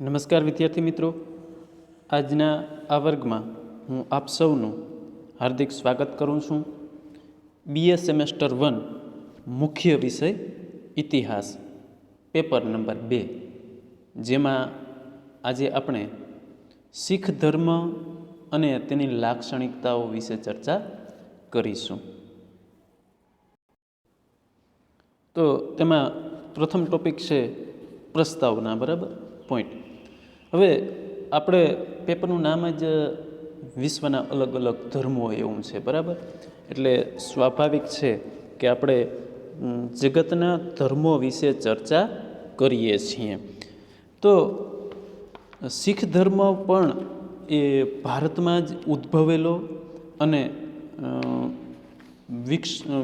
નમસ્કાર વિદ્યાર્થી મિત્રો. આજના આ વર્ગમાં હું આપ સૌનું હાર્દિક સ્વાગત કરું છું. બીએ સેમેસ્ટર વન મુખ્ય વિષય ઇતિહાસ, પેપર નંબર બે, જેમાં આજે આપણે શીખ ધર્મ અને તેની લાક્ષણિકતાઓ વિશે ચર્ચા કરીશું. તો તેમાં પ્રથમ ટોપિક છે પ્રસ્તાવના, બરાબર? પોઈન્ટ હવે આપણે પેપરનું નામ જ વિશ્વના અલગ અલગ ધર્મો એવું છે, બરાબર? એટલે સ્વાભાવિક છે કે આપણે જગતના ધર્મો વિશે ચર્ચા કરીએ છીએ. તો શીખ ધર્મ પણ એ ભારતમાં જ ઉદ્ભવેલો અને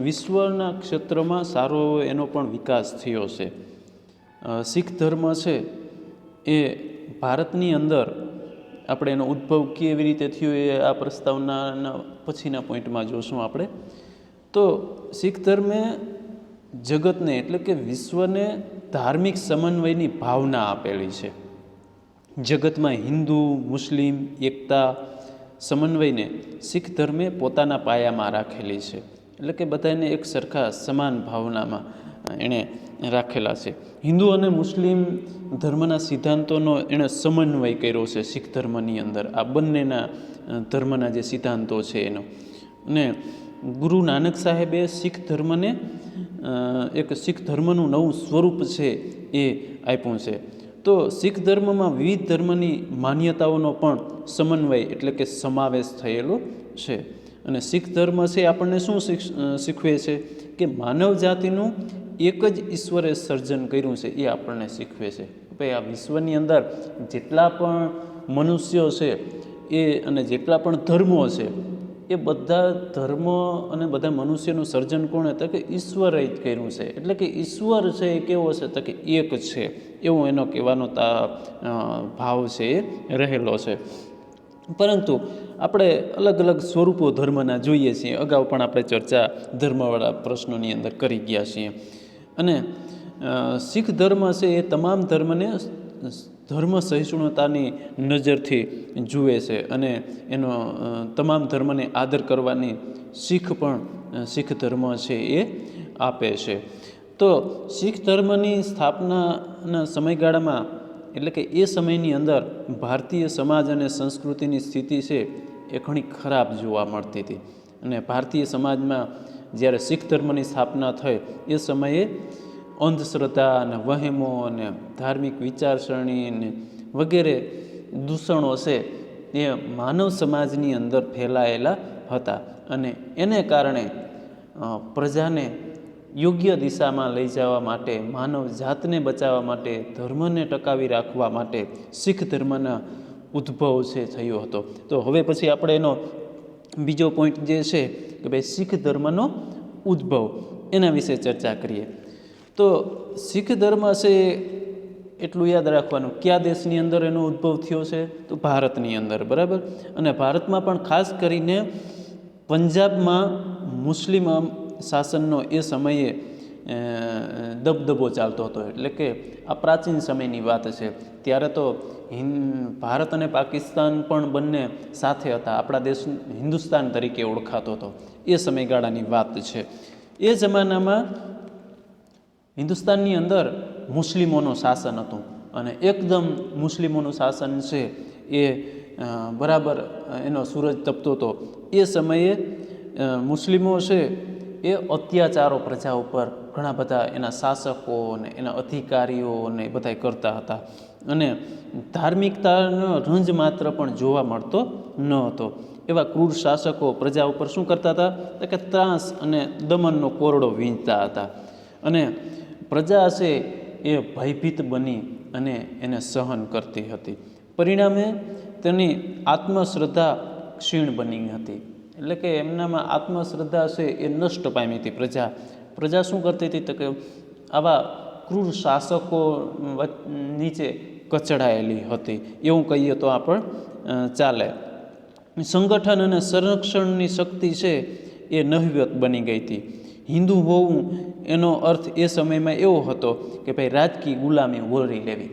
વિશ્વના ક્ષેત્રમાં સારો એનો પણ વિકાસ થયો છે. શીખ ધર્મ છે એ ભારતની અંદર આપણે એનો ઉદ્ભવ કેવી રીતે થયો એ આ પ્રસ્તાવનાના પછીના પોઈન્ટમાં જોશું આપણે. તો શીખ ધર્મે જગતને એટલે કે વિશ્વને ધાર્મિક સમન્વયની ભાવના આપેલી છે. જગતમાં હિન્દુ, મુસ્લિમ, એકતા સમન્વયને શીખ ધર્મે પોતાના પાયામાં રાખેલી છે. એટલે કે બધાને એક સરખા સમાન ભાવનામાં એણે રાખેલા છે. હિન્દુ અને મુસ્લિમ ધર્મના સિદ્ધાંતોનો એણે સમન્વય કર્યો છે શીખ ધર્મની અંદર. આ બંનેના ધર્મના જે સિદ્ધાંતો છે એનો. અને ગુરુ નાનક સાહેબે શીખ ધર્મને એક શીખ ધર્મનું નવું સ્વરૂપ છે એ આપ્યું છે. તો શીખ ધર્મમાં વિવિધ ધર્મની માન્યતાઓનો પણ સમન્વય એટલે કે સમાવેશ થયેલો છે. અને શીખ ધર્મ છે આપણને શું શીખવે છે? કે માનવ જાતિનું એક જ ઈશ્વરે સર્જન કર્યું છે એ આપણને શીખવે છે. ભાઈ, આ વિશ્વની અંદર જેટલા પણ મનુષ્યો છે એ અને જેટલા પણ ધર્મો છે, એ બધા ધર્મ અને બધા મનુષ્યનું સર્જન કોણે તો કે ઈશ્વરે જ કર્યું છે. એટલે કે ઈશ્વર છે એ કેવો છે તો કે એક છે. એવો એનો કહેવાનો તા ભાવ છે એ રહેલો છે. પરંતુ આપણે અલગ અલગ સ્વરૂપો ધર્મના જોઈએ છીએ. અગાઉ પણ આપણે ચર્ચા ધર્મવાળા પ્રશ્નોની અંદર કરી ગયા છીએ. અને શીખ ધર્મ છે એ તમામ ધર્મને ધર્મ સહિષ્ણુતાની નજરથી જુએ છે અને એનો તમામ ધર્મને આદર કરવાની શીખ પણ શીખ ધર્મ છે એ આપે છે. તો શીખ ધર્મની સ્થાપનાના સમયગાળામાં, એટલે કે એ સમયની અંદર ભારતીય સમાજ અને સંસ્કૃતિની સ્થિતિ છે એ ઘણી ખરાબ જોવા મળતી હતી. અને ભારતીય સમાજમાં જ્યારે શીખ ધર્મની સ્થાપના થઈ, એ સમયે અંધશ્રદ્ધા અને વહેમો અને ધાર્મિક વિચારસરણી અને વગેરે દૂષણો છે, એ માનવ સમાજની અંદર ફેલાયેલા હતા. અને એને કારણે પ્રજાને યોગ્ય દિશામાં લઈ જવા માટે, માનવ જાતને બચાવવા માટે, ધર્મને ટકાવી રાખવા માટે શીખ ધર્મના ઉદ્ભવ છે, થયો હતો. તો હવે પછી આપણે એનો બીજો પોઈન્ટ જે છે કે ભાઈ શીખ ધર્મનો ઉદ્ભવ. એના વિશે ચર્ચા કરીએ. તો શીખ ધર્મ છે એટલું યાદ રાખવાનું. કયા દેશની અંદર એનો ઉદ્ભવ થયો છે? તો ભારતની અંદર, બરાબર? અને ભારતમાં પણ ખાસ કરીને પંજાબમાં મુસ્લિમ શાસનનો એ સમયે દબદબો ચાલતો હતો. એટલે કે આ પ્રાચીન સમયની વાત છે. ત્યારે તો ભારત અને પાકિસ્તાન પણ બંને સાથે હતા. આપણા દેશ હિન્દુસ્તાન તરીકે ઓળખાતો હતો. એ સમયગાળાની વાત છે. એ જમાનામાં હિન્દુસ્તાનની અંદર મુસ્લિમોનું શાસન હતું અને એકદમ મુસ્લિમોનું શાસન છે એ બરાબર એનો સૂરજ તપતો હતો. એ સમયે મુસ્લિમો છે એ અત્યાચારો પ્રજા ઉપર ઘણા બધા એના શાસકો અને એના અધિકારીઓ અને એ બધા કરતા હતા. અને ધાર્મિકતાનો રંજ માત્ર પણ જોવા મળતો ન હતો. એવા ક્રૂર શાસકો પ્રજા ઉપર શું કરતા હતા? તો કે ત્રાસ અને દમનનો કોરડો વીંચતા હતા. અને પ્રજા છે એ ભયભીત બની અને એને સહન કરતી હતી. પરિણામે તેની આત્મશ્રદ્ધા ક્ષીણ બની હતી. એટલે કે એમનામાં આત્મશ્રદ્ધા છે એ નષ્ટ પામી હતી પ્રજા. પ્રજા શું કરતી હતી તો કે આવા ક્રૂર શાસકો નીચે કચડાયેલી હતી. એવું કહીએ તો આપણ ચાલે. સંગઠન અને સંરક્ષણની શક્તિ છે એ નહિવત બની ગઈ હતી. હિન્દુ હોવું એનો અર્થ એ સમયમાં એવો હતો કે ભાઈ રાજકીય ગુલામી વોરી લેવી.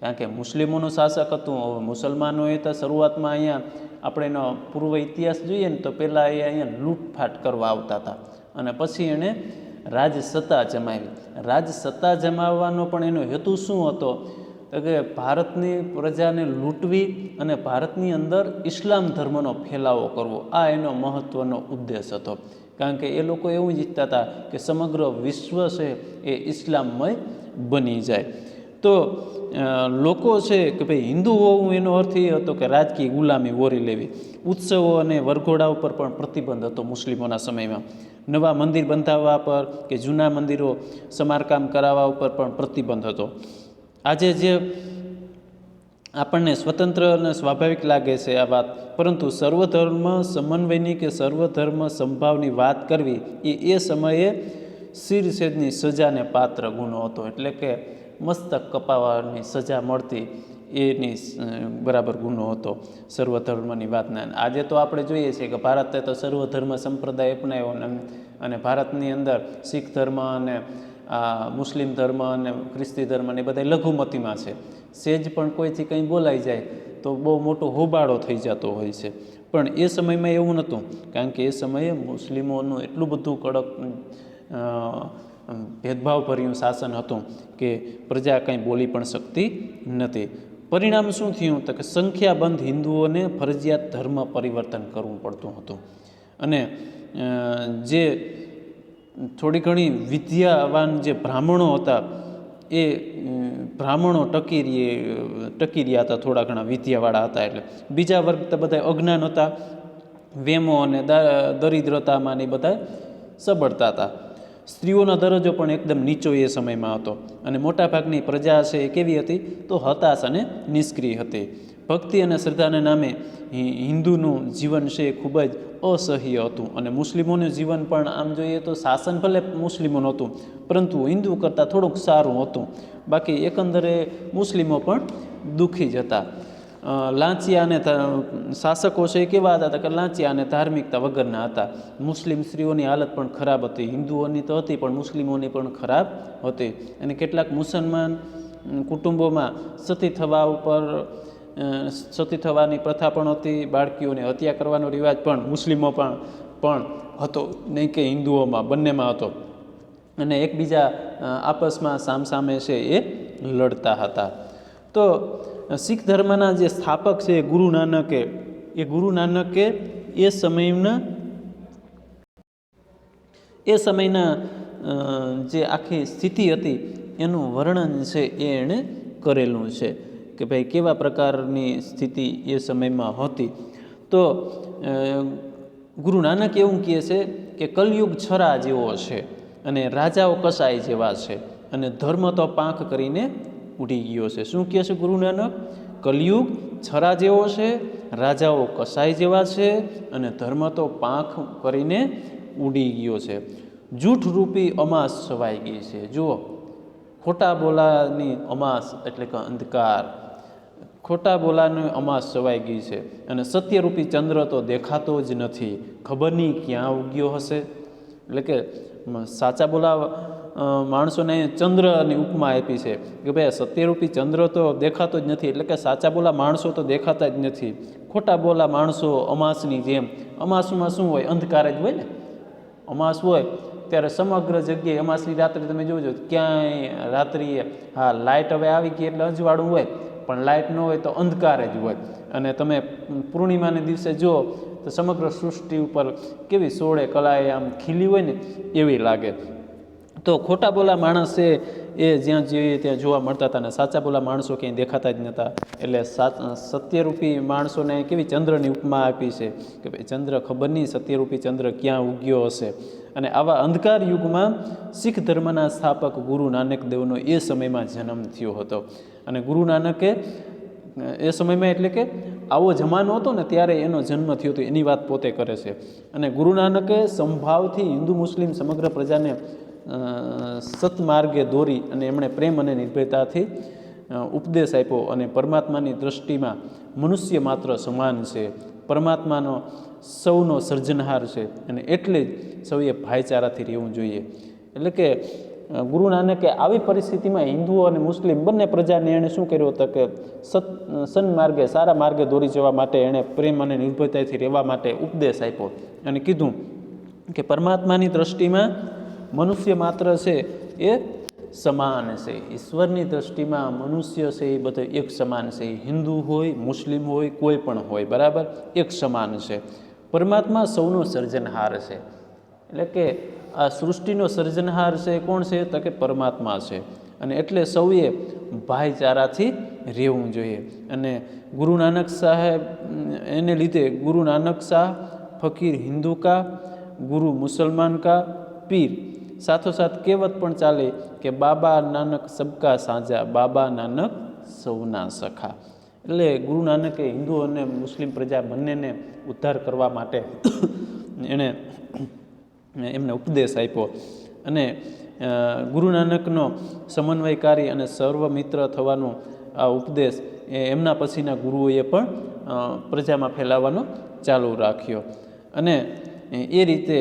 કારણ કે મુસ્લિમોનું શાસક હતું, હવે મુસલમાનોએ તો શરૂઆતમાં અહીંયા આપણે એનો પૂર્વ ઇતિહાસ જોઈએ ને તો પહેલાં એ અહીંયા લૂંટફાટ કરવા આવતા હતા. અને પછી એણે રાજ સત્તા જમાવી. રાજસત્તા જમાવવાનો પણ એનો હેતુ શું હતો? તો કે ભારતની પ્રજાને લૂંટવી અને ભારતની અંદર ઇસ્લામ ધર્મનો ફેલાવો કરવો. આ એનો મહત્ત્વનો ઉદ્દેશ હતો. કારણ કે એ લોકો એવું જ ઈચ્છતા હતા કે સમગ્ર વિશ્વ છે એ ઇસ્લામમય બની જાય. તો લોકો છે કે ભાઈ હિન્દુ હોવું એનો અર્થ એ હતો કે રાજકીય ગુલામી ઓરી લેવી. ઉત્સવો અને વરઘોડા ઉપર પણ પ્રતિબંધ હતો મુસ્લિમોના સમયમાં. નવા મંદિર બંધાવવા પર કે જૂના મંદિરો સમારકામ કરાવવા ઉપર પણ પ્રતિબંધ હતો. આજે જે આપણને સ્વતંત્ર અને સ્વાભાવિક લાગે છે આ વાત, પરંતુ સર્વધર્મ સમન્વયની કે સર્વધર્મ સંભાવની વાત કરવી, એ એ સમયે શિરછેદની સજાને પાત્ર ગુનો હતો. એટલે કે મસ્તક કપાવવાની સજા મળતી એની બરાબર ગુનો હતો સર્વધર્મની વાતને. આજે તો આપણે જોઈએ છીએ કે ભારતે તો સર્વધર્મ સંપ્રદાય અપનાવ્યો અને ભારતની અંદર શીખ ધર્મ અને, આ, મુસ્લિમ ધર્મ અને ખ્રિસ્તી ધર્મ અને બધા લઘુમતીમાં છે. સેજ પણ કોઈથી કંઈ બોલાઈ જાય તો બહુ મોટો હોબાળો થઈ જતો હોય છે. પણ એ સમયમાં એવું નહોતું. કારણ કે એ સમયે મુસ્લિમોનું એટલું બધું કડક ભેદભાવભર્યું શાસન હતું કે પ્રજા કંઈ બોલી પણ શકતી નથી. પરિણામ શું થયું? તો કે સંખ્યાબંધ હિન્દુઓને ફરજિયાત ધર્મ પરિવર્તન કરવું પડતું હતું. અને જે થોડી ઘણી વિદ્યાવાન જે બ્રાહ્મણો હતા, એ બ્રાહ્મણો ટકી રહી ટકી રહ્યા હતા, થોડા ઘણા વિદ્યાવાળા હતા એટલે. બીજા વર્ગ તો બધા અજ્ઞાન હતા. વેમો અને દરિદ્રતામાં ને બધા સબળતા હતા. સ્ત્રીઓનો દરજ્જો પણ એકદમ નીચો એ સમયમાં હતો. અને મોટાભાગની પ્રજા છે એ કેવી હતી? તો હતાશ અને નિષ્ક્રિય હતી. ભક્તિ અને શ્રદ્ધાના નામે હિન્દુનું જીવન છે એ ખૂબ જ અસહ્ય હતું. અને મુસ્લિમોનું જીવન પણ આમ જોઈએ તો શાસન ભલે મુસ્લિમોનું હતું પરંતુ હિન્દુ કરતાં થોડુંક સારું હતું. બાકી એકંદરે મુસ્લિમો પણ દુઃખી જ હતા. લાંચિયા અને શાસકો છે એ કેવા હતા? કે લાંચિયા અને ધાર્મિકતા વગરના હતા. મુસ્લિમ સ્ત્રીઓની હાલત પણ ખરાબ હતી. હિન્દુઓની તો હતી, પણ મુસ્લિમોની પણ ખરાબ હતી. અને કેટલાક મુસલમાન કુટુંબોમાં સતી થવા ઉપર સતી થવાની પ્રથા પણ હતી. બાળકીઓને હત્યા કરવાનો રિવાજ પણ મુસ્લિમો પણ પણ હતો. નહીં કે હિન્દુઓમાં, બંનેમાં હતો. અને એકબીજા આપસમાં સામસામે છે એ લડતા હતા. તો શીખ ધર્મના જે સ્થાપક છે ગુરુ નાનકે, એ ગુરુ નાનકે એ સમયના એ સમયના જે આખી સ્થિતિ હતી એનું વર્ણન છે એ એણે કરેલું છે કે ભાઈ કેવા પ્રકારની સ્થિતિ એ સમયમાં હતી. તો ગુરુ નાનક એવું કહે છે કે કલયુગ છરા જેવો છે અને રાજાઓ કસાય જેવા છે અને ધર્મ તો પાંખ કરીને ઉડી ગયો છે. શું કહે છે ગુરુ નાનક? કલયુગ છરા જેવો છે રાજાઓ કસાઈ જેવા છે અને ધર્મ તો પાંખ કરીને ઉડી ગયો છે. જૂઠ રૂપી અમાસ છવાઈ ગઈ છે. જુઓ ખોટા બોલાની અમાસ એટલે કે અંધકાર. ખોટા બોલાની અમાસ છવાઈ ગઈ છે અને સત્યરૂપી ચંદ્ર તો દેખાતો જ નથી. ખબર નહીં ક્યાં ઉગ્યો હશે? એટલે કે સાચા બોલા અ, માણસોને ચંદ્રની ઉપમા આપી છે. કે ભાઈ સત્યરૂપી ચંદ્ર તો દેખાતો જ નથી. એટલે કે સાચા બોલા માણસો તો દેખાતા જ નથી. ખોટા બોલા માણસો અમાસની જેમ. અમાસમાં શું હોય? અંધકાર જ હોય ને? અમાસ હોય ત્યારે સમગ્ર જગ્યાએ અમાસની રાત્રે તમે જોજો ક્યાંય રાત્રિએ, હા લાઇટ હવે આવી ગઈ એટલે અજવાળું હોય. પણ લાઇટ ન હોય તો અંધકાર જ હોય. અને તમે પૂર્ણિમાને દિવસે જુઓ તો સમગ્ર સૃષ્ટિ ઉપર કેવી સોળે કલાએ આમ ખીલી હોય ને, એવી લાગે. તો ખોટા બોલા માણસ છે, એ જ્યાં જોઈએ ત્યાં જોવા મળતા હતા અને સાચા બોલા માણસો ક્યાંય દેખાતા જ નહોતા. એટલે સત્યરૂપી માણસોને કેવી ચંદ્રની ઉપમા આપી છે કે ભાઈ ચંદ્ર ખબર નહીં સત્યરૂપી ચંદ્ર ક્યાં ઉગ્યો હશે. અને આવા અંધકાર યુગમાં શીખ ધર્મના સ્થાપક ગુરુ નાનક દેવનો એ સમયમાં જન્મ થયો હતો. અને ગુરુ નાનકે, એ સમયમાં એટલે કે આવો જમાનો હતો ને ત્યારે એનો જન્મ થયો હતો એની વાત પોતે કરે છે. અને ગુરુ નાનકે સંભાવથી હિન્દુ મુસ્લિમ સમગ્ર પ્રજાને સત્માર્ગે દોરી અને એમણે પ્રેમ અને નિર્ભયતાથી ઉપદેશ આપ્યો અને પરમાત્માની દૃષ્ટિમાં મનુષ્ય માત્ર સમાન છે. પરમાત્માનો સૌનો સર્જનહાર છે અને એટલે જ સૌએ ભાઈચારાથી રહેવું જોઈએ. એટલે કે ગુરુ નાનકે આવી પરિસ્થિતિમાં હિન્દુઓ અને મુસ્લિમ બંને પ્રજાને એણે શું કર્યું હતું કે, સત સન્માર્ગે સારા માર્ગે દોરી જવા માટે એણે પ્રેમ અને નિર્ભયતાથી રહેવા માટે ઉપદેશ આપ્યો અને કીધું કે પરમાત્માની દ્રષ્ટિમાં મનુષ્ય માત્ર છે એ સમાન છે. ઈશ્વરની દ્રષ્ટિમાં મનુષ્ય છે એ બધો એક સમાન છે. હિન્દુ હોય, મુસ્લિમ હોય, કોઈ પણ હોય, બરાબર? એક સમાન છે. પરમાત્મા સૌનો સર્જનહાર છે. એટલે કે આ સૃષ્ટિનો સર્જનહાર છે કોણ છે? તો કે પરમાત્મા છે. અને એટલે સૌએ ભાઈચારાથી રહેવું જોઈએ. અને ગુરુ નાનક સાહેબ, એને લીધે ગુરુ નાનક શાહ, ફકીર હિન્દુ કા, ગુરુ મુસલમાન કા, પીર સાથોસાથ કહેવત પણ ચાલે કે બાબા નાનક સબકા સાજા, બાબા નાનક સૌના સખા. એટલે ગુરુ નાનકે હિન્દુ અને મુસ્લિમ પ્રજા બંનેને ઉદ્ધાર કરવા માટે એણે એમને ઉપદેશ આપ્યો. અને ગુરુ નાનકનો સમન્વયકારી અને સર્વમિત્ર થવાનો આ ઉપદેશ એમના પછીના ગુરુઓએ પણ પ્રજામાં ફેલાવવાનો ચાલુ રાખ્યો. અને એ રીતે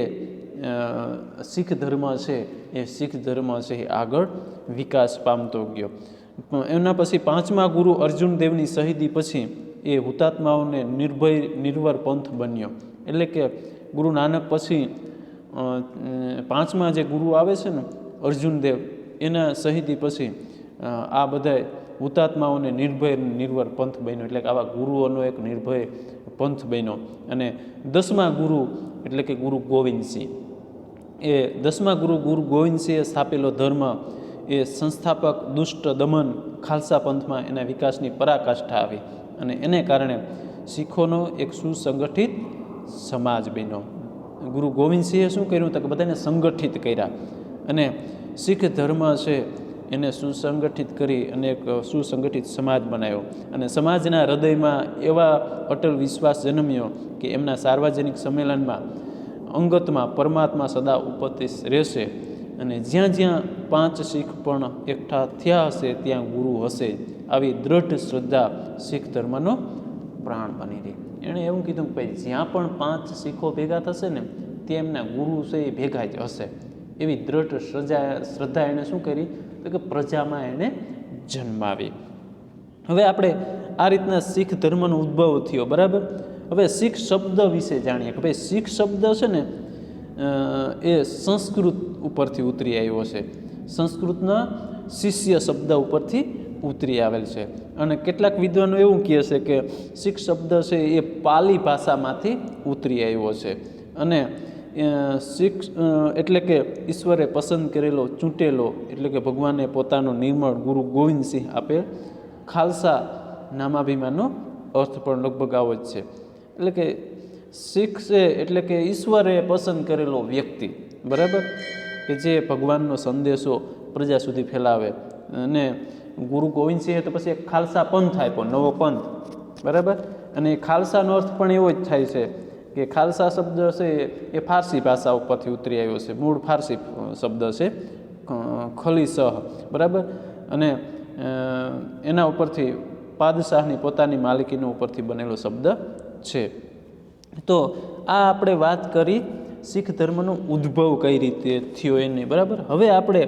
શીખ ધર્મ છે, એ શીખ ધર્મ છે, એ આગળ વિકાસ પામતો ગયો. એમના પછી પાંચમા ગુરુ અર્જુન દેવની શહીદી પછી એ હુતાત્માઓને નિર્ભય, નિર્વર પંથ બન્યો. એટલે કે ગુરુ નાનક પછી પાંચમા જે ગુરુ આવે છે ને, અર્જુન દેવ, એના શહીદી પછી આ બધા હુતાત્માઓને નિર્ભય, નિર્વર પંથ બન્યો. એટલે કે આવા ગુરુઓનો એક નિર્ભય પંથ બન્યો. અને દસમા ગુરુ, એટલે કે ગુરુ ગોવિંદસિંહ. એ દસમા ગુરુ ગુરુ ગોવિંદસિંહે સ્થાપેલો ધર્મ એ સંસ્થાપક દુષ્ટ દમન ખાલસા પંથમાં એના વિકાસની પરાકાષ્ઠા આવી અને એને કારણે શીખોનો એક સુસંગઠિત સમાજ બન્યો. ગુરુ ગોવિંદસિંહે શું કર્યું તો કે બધાને સંગઠિત કર્યા અને શીખ ધર્મ છે એને સુસંગઠિત કરી અને એક સુસંગઠિત સમાજ બનાવ્યો. અને સમાજના હૃદયમાં એવા અટલ વિશ્વાસ જન્મ્યો કે એમના સાર્વજનિક સંમેલનમાં અંગતમાં પરમાત્મા સદા ઉપસ્થિત રહેશે અને જ્યાં જ્યાં પાંચ શીખ પણ એકઠા થયા હશે, ત્યાં ગુરુ હશે. આવી દ્રઢ શ્રદ્ધા શીખ ધર્મનો પ્રાણ બની રહી. એણે એવું કીધું કે ભાઈ, જ્યાં પણ પાંચ શીખો ભેગા થશે ને ત્યાં એમના ગુરુ છે એ ભેગા જ હશે. એવી દ્રઢ શ્રદ્ધા શ્રદ્ધા એણે શું કરી? તો કે પ્રજામાં એણે જન્માવી. હવે આપણે આ રીતના શીખ ધર્મનો ઉદ્ભવ થયો, બરાબર? હવે શીખ શબ્દ વિશે જાણીએ કે ભાઈ શીખ શબ્દ છે ને એ સંસ્કૃત ઉપરથી ઉતરી આવ્યો છે. સંસ્કૃતના શિષ્ય શબ્દ ઉપરથી ઉતરી આવેલ છે. અને કેટલાક વિદ્વાનો એવું કહે છે કે શીખ શબ્દ છે એ પાલી ભાષામાંથી ઉતરી આવ્યો છે. અને શીખ એટલે કે ઈશ્વરે પસંદ કરેલો, ચૂંટેલો, એટલે કે ભગવાને પોતાનો નિર્મળ ગુરુ ગોવિંદસિંહ આપેલ ખાલસા નામાભિમાનનો અર્થ પણ લગભગ આવો જ છે. એટલે કે છે એટલે કે ઈશ્વરે પસંદ કરેલો વ્યક્તિ. બરાબર? કે જે ભગવાનનો સંદેશો પ્રજા સુધી ફેલાવે. અને ગુરુ ગોવિંદસિંહે તો પછી એક ખાલસા પંથ આપ્યો, નવો પંથ. બરાબર? અને એ ખાલસાનો અર્થ પણ એવો જ થાય છે કે ખાલસા શબ્દ છે એ ફારસી ભાષા ઉપરથી ઉતરી આવ્યો છે. મૂળ ફારસી શબ્દ છે. ખલીસહ બરાબર? અને એના ઉપરથી પાદશાહની પોતાની માલિકીનો ઉપરથી બનેલો શબ્દ છે. તો આ આપણે વાત કરી શીખ ધર્મનો ઉદ્ભવ કઈ રીતે થયો એની, બરાબર? હવે આપણે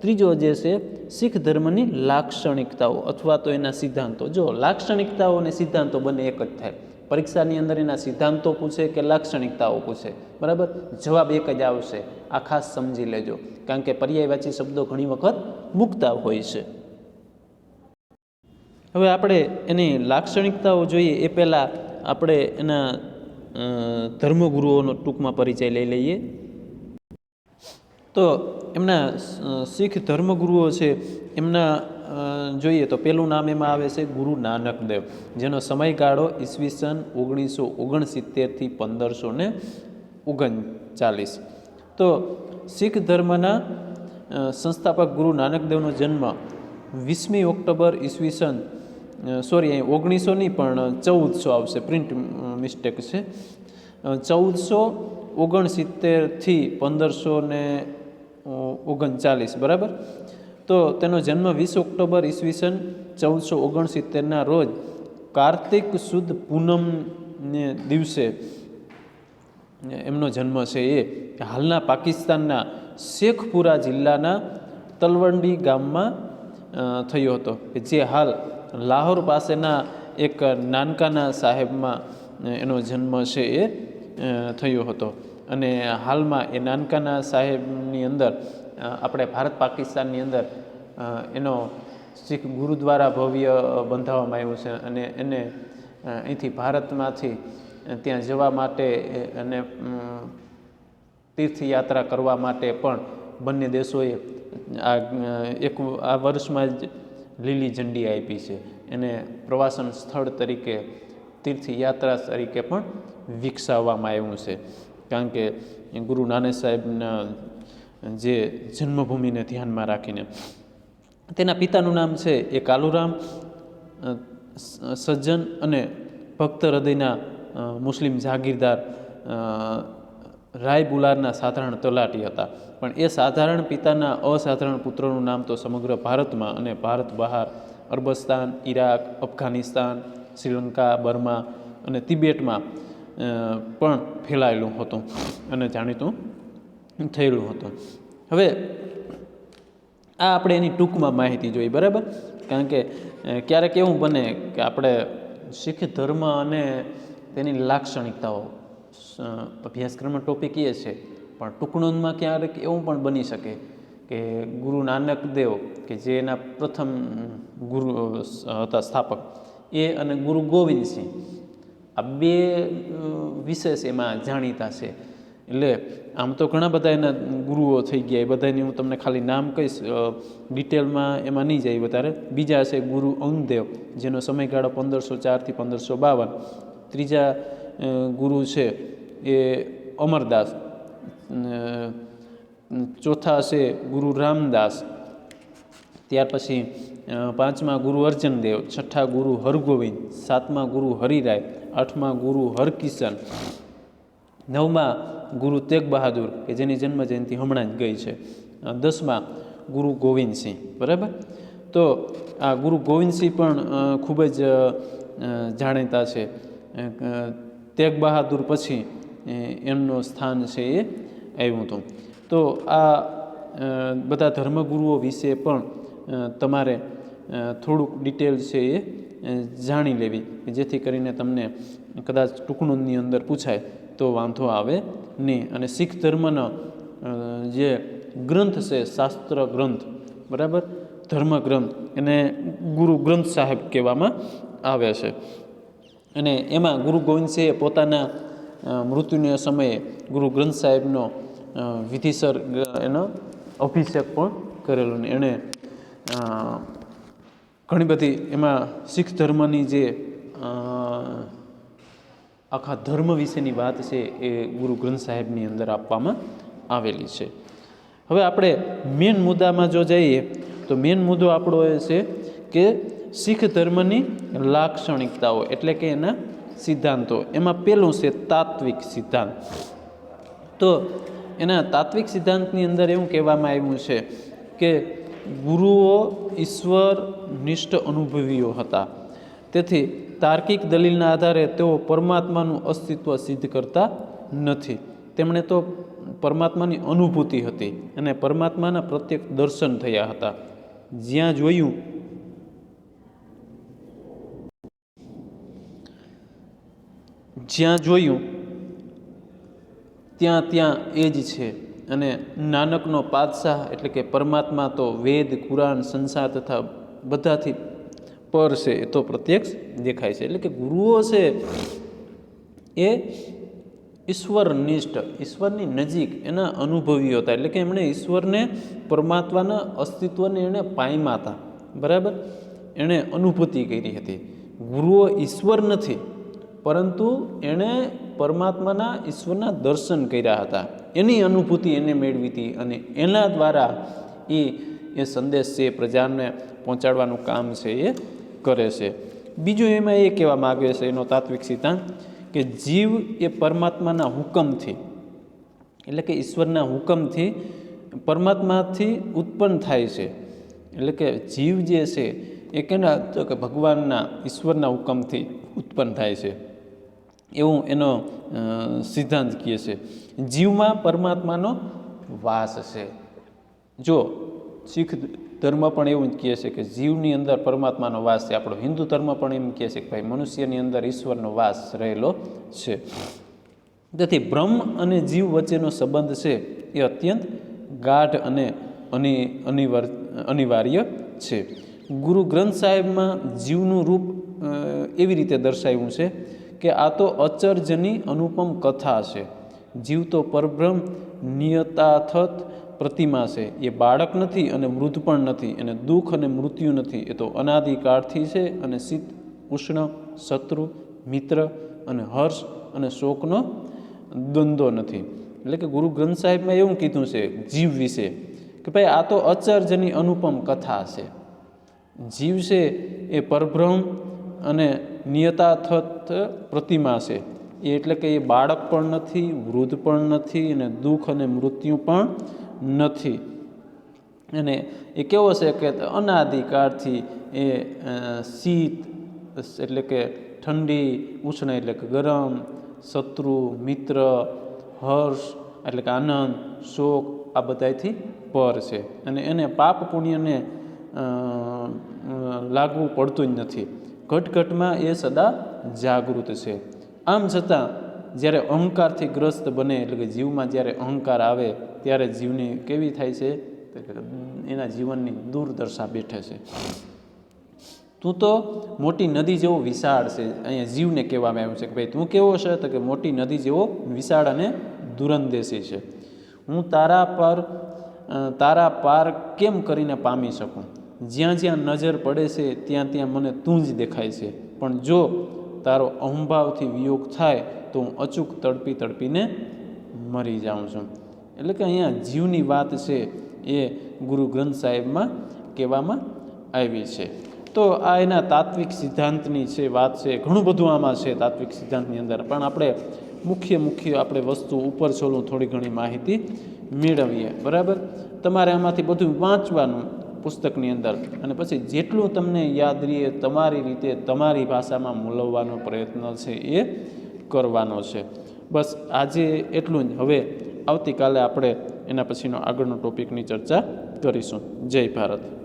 ત્રીજો જે છે, શીખ ધર્મની લાક્ષણિકતાઓ અથવા તો એના સિદ્ધાંતો. જો લાક્ષણિકતાઓ અને સિદ્ધાંતો બંને એક જ થાય, પરીક્ષાની અંદર એના સિદ્ધાંતો પૂછે કે લાક્ષણિકતાઓ પૂછે, બરાબર? જવાબ એક જ આવશે. આ ખાસ સમજી લેજો, કારણ કે પર્યાયવાચી શબ્દો ઘણી વખત મૂકતા હોય છે. હવે આપણે એની લાક્ષણિકતાઓ જોઈએ. એ પહેલાં આપણે એના ધર્મગુરુઓનો ટૂંકમાં પરિચય લઈ લઈએ. તો એમના શીખ ધર્મગુરુઓ છે, એમના જોઈએ તો પહેલું નામ એમાં આવે છે ગુરુ નાનક દેવ, જેનો સમયગાળો ઈસવીસન ઓગણીસો ઓગણસિત્તેરથી પંદરસો ને ઓગણચાલીસ. તો શીખ ધર્મના સંસ્થાપક ગુરુ નાનક દેવનો જન્મ વીસમી ઓક્ટોબર ઈસવીસન સોરી અહીં ઓગણીસો નહીં, પણ ચૌદસો આવશે. પ્રિન્ટ મિસ્ટેક છે. ચૌદસો ઓગણસિત્તેરથી પંદરસો ને ઓગણચાલીસ, બરાબર? તો તેનો જન્મ વીસ ઓક્ટોબર ઈસવીસન ચૌદસો ઓગણસિત્તેરના રોજ કાર્તિક સુદ પૂનમને દિવસે એમનો જન્મ છે એ. હાલના પાકિસ્તાનના શેખપુરા જિલ્લાના તલવંડી ગામમાં થયો હતો. કે જે હાલ લાહોર પાસેના એક નાનકાના સાહેબમાં એનો જન્મ છે એ થયો હતો. અને હાલમાં એ નાનકાના સાહેબની અંદર આપણે ભારત પાકિસ્તાનની અંદર એનો શીખ ગુરુદ્વારા ભવ્ય બંધાવવામાં આવ્યું છે અને એને અહીંથી ભારતમાંથી ત્યાં જવા માટે અને તીર્થયાત્રા કરવા માટે પણ બંને દેશોએ આ એક, આ વર્ષમાં જ લીલી ઝંડી આપી છે. એને પ્રવાસન સ્થળ તરીકે, તીર્થયાત્રા તરીકે પણ વિકસાવવામાં આવ્યું છે. કારણ કે ગુરુ નાનક સાહેબના જે જન્મભૂમિને ધ્યાનમાં રાખીને. તેના પિતાનું નામ છે એ કાલુરામ. સજ્જન અને ભક્ત હૃદયના મુસ્લિમ જાગીરદાર રાય બુલારના સાધારણ તલાટી હતા. પણ એ સાધારણ પિતાના અસાધારણ પુત્રનું નામ તો સમગ્ર ભારતમાં અને ભારત બહાર અરબસ્તાન ઈરાક અફઘાનિસ્તાન, શ્રીલંકા, બર્મા અને તિબેટમાં પણ ફેલાયેલું હતું અને જાણીતું થયેલું હતું. હવે આ આપણે એની ટૂંકમાં માહિતી જોઈ, બરાબર? કારણ કે ક્યારેક એવું બને કે આપણે શીખ ધર્મ અને તેની લાક્ષણિકતાઓ અભ્યાસક્રમનો ટોપિક એ છે. પણ ટૂંકણોમાં ક્યારેક એવું પણ બની શકે કે ગુરુ નાનક દેવ, કે જે એના પ્રથમ ગુરુ હતા સ્થાપક, એ અને ગુરુ ગોવિંદસિંહ આ બે વિશેષ એમાં જાણીતા છે. એટલે આમ તો ઘણા બધા એના ગુરુઓ થઈ ગયા, એ બધાની હું તમને ખાલી નામ કહીશ ડિટેલમાં એમાં નહીં જાય વધારે. બીજા છે ગુરુ અંગદેવ જેનો સમયગાળો પંદરસો ચારથી પંદરસો બાવન. ત્રીજા ગુરુ છે એ અમરદાસ. ચોથા છે ગુરુ રામદાસ. ત્યાર પછી પાંચમા ગુરુ અર્જનદેવ, છઠ્ઠા ગુરુ હરગોવિંદ, સાતમા ગુરુ હરિરાય, આઠમા ગુરુ હરકિશન, નવમા ગુરુ તેગ બહાદુર કે જેની જન્મ જયંતિ હમણાં જ ગઈ છે. દસમા ગુરુ ગોવિંદસિંહ, બરાબર? તો આ ગુરુ ગોવિંદસિંહ પણ ખૂબ જ જાણીતા છે. તેગ બહાદુર પછી એમનું સ્થાન છે એ આવ્યું હતું. તો આ બધા ધર્મગુરુઓ વિશે પણ તમારે થોડુંક ડિટેલ છે એ જાણી લેવી જેથી કરીને તમને કદાચ ટૂંકણુંની અંદર પૂછાય, તો વાંધો આવે નહીં. અને શીખ ધર્મનો જે ગ્રંથ છે, શાસ્ત્ર ગ્રંથ, બરાબર? ધર્મ ગ્રંથ એને ગુરુ ગ્રંથ સાહેબ કહેવામાં આવે છે. અને એમાં ગુરુ ગોવિંદસિંહે પોતાના મૃત્યુના સમયે ગુરુ ગ્રંથ સાહેબનો વિધિસર એનો અભિષેક પણ કરેલો ને એણે ઘણી બધી એમાં શીખ ધર્મની જે આખા ધર્મ વિશેની વાત છે એ ગુરુ ગ્રંથ સાહેબની અંદર આપવામાં આવેલી છે. હવે આપણે મેન મુદ્દામાં જો જઈએ, તો મેન મુદ્દો આપણો એ છે કે શીખ ધર્મની લાક્ષણિકતાઓ એટલે કે એના સિદ્ધાંતો. એમાં પહેલું છે તાત્વિક સિદ્ધાંત. તો એના તાત્વિક સિદ્ધાંતની અંદર એવું કહેવામાં આવ્યું છે કે ગુરુઓ ઈશ્વર નિષ્ઠ અનુભવીઓ હતા. તેથી તાર્કિક દલીલના આધારે તેઓ પરમાત્માનું અસ્તિત્વ સિદ્ધ કરતા નથી. તેમણે તો પરમાત્માની અનુભૂતિ હતી અને પરમાત્માના પ્રત્યેક દર્શન થયા હતા. જ્યાં જોયું જ્યાં જોયું, ત્યાં ત્યાં એ જ છે. અને નાનકનો પાદશાહ એટલે કે પરમાત્મા તો વેદ, કુરાન, સંસાર તથા બધાથી પર છે એ તો પ્રત્યક્ષ દેખાય છે. એટલે કે ગુરુઓ છે એ ઈશ્વરનિષ્ઠ, ઈશ્વરની નજીક એના અનુભવીઓ હતા. એટલે કે એમણે ઈશ્વરને, પરમાત્માના અસ્તિત્વને એણે પામ્યા હતા બરાબર? એણે અનુભૂતિ કરી હતી. ગુરુઓ ઈશ્વર નથી. પરંતુ એણે પરમાત્માના ઈશ્વરના દર્શન કર્યા હતા. એની અનુભૂતિ એને મેળવી હતી અને એના દ્વારા એ એ સંદેશ છે પ્રજાને પહોંચાડવાનું કામ છે એ કરે છે. બીજું એમાં એ કહેવા માગે છે, એનો તાત્વિક સિદ્ધાંત, કે જીવ એ પરમાત્માના હુકમથી, એટલે કે ઈશ્વરના હુકમથી પરમાત્માથી ઉત્પન્ન થાય છે. એટલે કે જીવ જે છે એ કેના, તો કે ભગવાનના, ઈશ્વરના હુકમથી ઉત્પન્ન થાય છે. એવું એનો સિદ્ધાંત કહે છે. જીવમાં પરમાત્માનો વાસ છે. જો શીખ ધર્મ પણ એવું જ કહે છે કે જીવની અંદર પરમાત્માનો વાસ છે. આપણો હિન્દુ ધર્મ પણ એમ કહે છે કે ભાઈ મનુષ્યની અંદર ઈશ્વરનો વાસ રહેલો છે. તેથી બ્રહ્મ અને જીવ વચ્ચેનો સંબંધ છે એ અત્યંત ગાઢ અને અનિ, અનિવાર, અનિવાર્ય છે. ગુરુ ગ્રંથ સાહેબમાં જીવનું રૂપ એવી રીતે દર્શાવ્યું છે કે આ તો અચર્જની અનુપમ કથા છે. જીવ તો પરબ્રહ્મ નિયતાથત પ્રતિમા છે. એ બાળક નથી અને મૃદ્ધ પણ નથી અને દુઃખ અને મૃત્યુ નથી. એ તો અનાદિકાળથી છે અને શીત, ઉષ્ણ, શત્રુ, મિત્ર અને હર્ષ અને શોકનો દ્વંદ્વ નથી. એટલે કે ગુરુ ગ્રંથ સાહેબમાં એવું કીધું છે, જીવ વિશે, કે ભાઈ આ તો અચર્જની અનુપમ કથા છે. જીવ છે એ પરબ્રહ્મ અને નિયતાથત પ્રતિમા છે. એ એટલે કે એ બાળક પણ નથી, વૃદ્ધ પણ નથી અને દુઃખ અને મૃત્યુ પણ નથી. અને એ કેવો છે કે અનાદિકાળથી એ શીત, એટલે કે ઠંડી, ઉષ્ણ એટલે કે ગરમ, શત્રુ, મિત્ર, હર્ષ એટલે કે આનંદ, શોક આ બધાથી પર છે. અને એને પાપ પુણ્યને લાગવું પડતું જ નથી. ઘટઘટમાં એ સદા જાગૃત છે. આમ છતાં, જ્યારે અહંકારથી ગ્રસ્ત બને, એટલે કે જીવમાં જ્યારે અહંકાર આવે, ત્યારે જીવની કેવી થાય છે? એના જીવનની દુર્દશા બેઠે છે. તું તો મોટી નદી જેવો વિશાળ છે. અહીંયા જીવને કહેવામાં આવ્યું છે કે ભાઈ, તું કેવો છે? તો કે મોટી નદી જેવો વિશાળ અને દુરંદેશી છે. હું તારા પર તારા પાર કેમ કરીને પામી શકું? જ્યાં જ્યાં નજર પડે છે, ત્યાં ત્યાં મને તું જ દેખાય છે. પણ જો તારો અહંભાવથી વિયોગ થાય, તો હું અચૂક તડપી તડપીને મરી જાઉં છું. એટલે કે અહીંયા જીવની વાત છે, એ ગુરુ ગ્રંથ સાહેબમાં કહેવામાં આવી છે. તો આ એના તાત્વિક સિદ્ધાંતની છે, વાત છે, ઘણું બધું આમાં છે તાત્વિક સિદ્ધાંતની અંદર. પણ આપણે મુખ્ય મુખ્ય આપણે વસ્તુ ઉપર છોલું થોડી ઘણી માહિતી મેળવીએ. બરાબર? તમારે આમાંથી બધું વાંચવાનું પુસ્તકની અંદર. અને પછી જેટલું તમને યાદ રહીએ, તમારી રીતે તમારી ભાષામાં મૂલવવાનો પ્રયત્ન છે એ કરવાનો છે. બસ આજે એટલું જ. હવે આવતીકાલે આપણે એના પછીનો આગળનો ટોપિકની ચર્ચા કરીશું. જય ભારત.